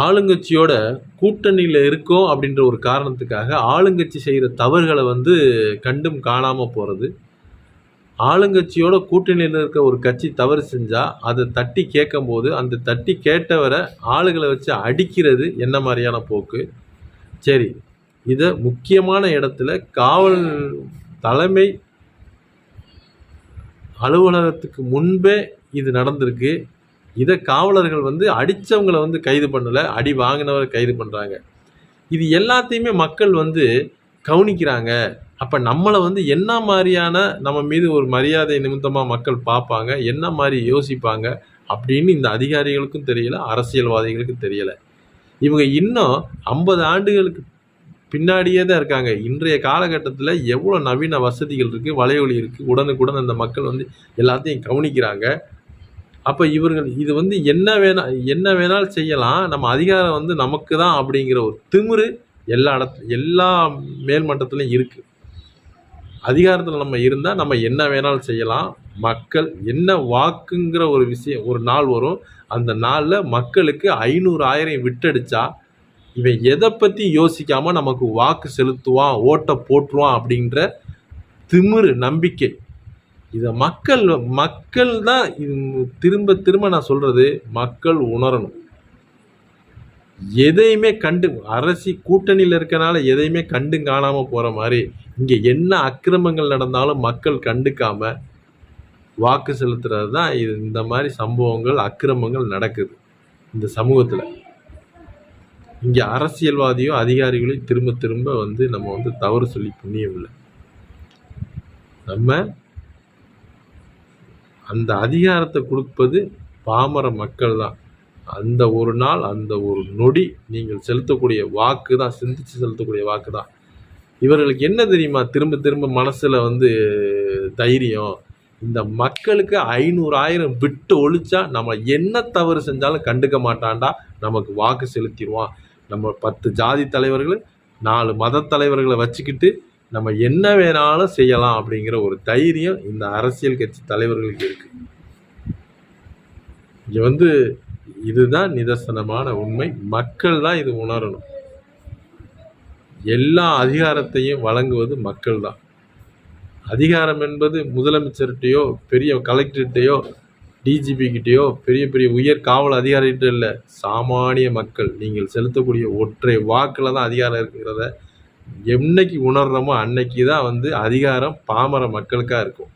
ஆளுங்கட்சியோட கூட்டணியில் இருக்கோம் அப்படின்ற ஒரு காரணத்துக்காக ஆளுங்கட்சி செய்கிற தவறுகளை வந்து கண்டும் காணாமல் போகிறது ஆளுங்கட்சியோட கூட்டணியில் இருக்க ஒரு கட்சி தவறு செஞ்சால் அதை தட்டி கேட்கும்போது அந்த தட்டி கேட்டவரை ஆளுகளை வச்சு அடிக்கிறது என்ன மாதிரியான போக்கு? சரி இதை முக்கியமான இடத்துல காவல் தலைமை அலுவலகத்துக்கு முன்பே இது நடந்திருக்கு. இதை காவலர்கள் வந்து அடித்தவங்கள வந்து கைது பண்ணலை அடி வாங்கினவரை கைது பண்ணுறாங்க இது எல்லாத்தையுமே மக்கள் வந்து கவனிக்கிறாங்க. அப்போ நம்மளை வந்து என்ன மாதிரியான நம்ம மீது ஒரு மரியாதை நிமித்தமாக மக்கள் பார்ப்பாங்க என்ன மாதிரி யோசிப்பாங்க அப்படின்னு இந்த அதிகாரிகளுக்கும் தெரியல அரசியல்வாதிகளுக்கும் தெரியலை. இவங்க இன்னும் ஐம்பது ஆண்டுகளுக்கு பின்னாடியே தான் இருக்காங்க. இன்றைய காலகட்டத்தில் எவ்வளோ நவீன வசதிகள் இருக்குது வலையொலி இருக்குது உடனுக்குடன் அந்த மக்கள் வந்து எல்லாத்தையும் கவனிக்கிறாங்க. அப்போ இவர்கள் இது வந்து என்ன வேணா என்ன வேணாலும் செய்யலாம். நம்ம அதிகாரம் வந்து நமக்கு தான் அப்படிங்கிற ஒரு திமிரு எல்லா இடத்து எல்லா மேல்மட்டத்துலையும் இருக்குது அதிகாரத்தில் நம்ம இருந்தால் நம்ம என்ன வேணாலும் செய்யலாம். மக்கள் என்ன வாக்குங்கிற ஒரு விஷயம் ஒரு நாள் வரும். அந்த நாளில் மக்களுக்கு ஐநூறு ஆயிரம் விட்டடிச்சா இவன் எதை பற்றி யோசிக்காமல் நமக்கு வாக்கு செலுத்துவான் ஓட்டை போட்டுருவான் அப்படின்ற திமிரு நம்பிக்கை இதை மக்கள் மக்கள் தான் திரும்ப திரும்ப நான் சொல்கிறது மக்கள் உணரணும். எதையுமே கண்டு அரசி கூட்டணியில் இருக்கனால எதையுமே கண்டு காணாமல் போகிற மாதிரி இங்கே என்ன அக்கிரமங்கள் நடந்தாலும் மக்கள் கண்டுக்காம வாக்கு செலுத்துறது தான் இது இந்த மாதிரி சம்பவங்கள் அக்கிரமங்கள் நடக்குது இந்த சமூகத்தில். இங்கே அரசியல்வாதியோ அதிகாரிகளையும் திரும்ப திரும்ப வந்து நம்ம வந்து தவறு சொல்லி புண்ணியம் இல்லை நம்ம அந்த அதிகாரத்தை கொடுப்பது பாமர மக்கள் தான் அந்த ஒரு நாள் அந்த ஒரு நொடி நீங்கள் செலுத்தக்கூடிய வாக்கு தான் சிந்திச்சு செலுத்தக்கூடிய வாக்கு தான் இவர்களுக்கு என்ன தெரியுமா? திரும்ப திரும்ப மனசில் வந்து தைரியம். இந்த மக்களுக்கு ஐநூறு ஆயிரம் விட்டு ஒழிச்சா நம்ம என்ன தவறு செஞ்சாலும் கண்டுக்க மாட்டான்டா. நமக்கு வாக்கு செலுத்திடுவான். நம்ம பத்து ஜாதி தலைவர்கள் நாலு மத தலைவர்களை வச்சுக்கிட்டு நம்ம என்ன வேணாலும் செய்யலாம் அப்படிங்கிற ஒரு தைரியம் இந்த அரசியல் கட்சி தலைவர்களுக்கு இருக்கு. இங்க வந்து இதுதான் நிதர்சனமான உண்மை. மக்கள் தான் இது உணரணும். எல்லா அதிகாரத்தையும் வழங்குவது மக்கள் தான். அதிகாரம் என்பது முதலமைச்சர்கிட்டயோ பெரிய கலெக்டர்கிட்டயோ டிஜிபி கிட்டேயோ பெரிய பெரிய உயர் காவல் அதிகாரிகிட்ட இல்லை. சாமானிய மக்கள் நீங்கள் செலுத்தக்கூடிய ஒற்றை வாக்கில் தான் அதிகாரம் இருக்குங்கிறத என்னைக்கு உணர்றோமோ அன்னைக்கு தான் வந்து அதிகாரம் பாமர மக்களுக்காக இருக்கும்.